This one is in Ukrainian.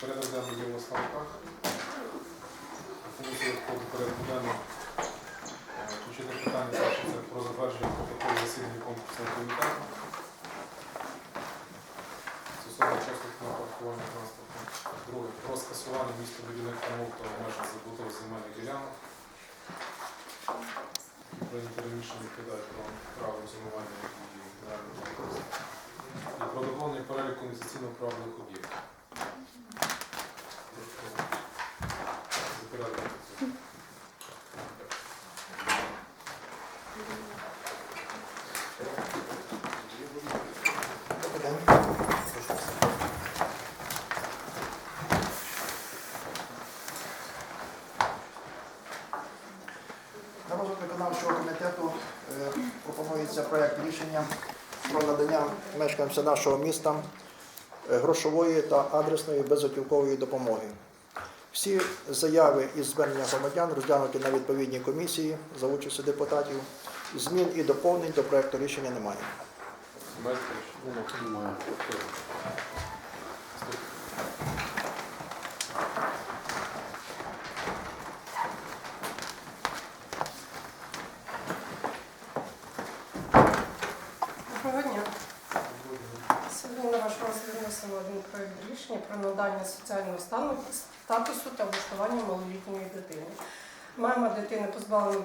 Порядок денний є в про затвердження протоколу засідання конкурсного комітету. Стосовно часток на паркування транспорту. Друге. Про скасування містобудівних умов та обмежень забудов земельних Прийняти рішення відповідає про право зонування і генерального. І про доповнення переліку інвестиційно-правових об'єктів. За порядком. На розгляд виконавчого комітету е, пропонується проект рішення про надання мешканцям нашого міста е, грошової та адресної безготівкової допомоги. Всі заяви і звернення громадян розглянуті на відповідній комісії за участю депутатів. Змін і доповнень до проекту рішення немає. Маєте на ваш розгляд виносимо один проєкт рішення про надання соціального стану, статусу та влаштування малолітньої дитини. Мама дитини позбавлена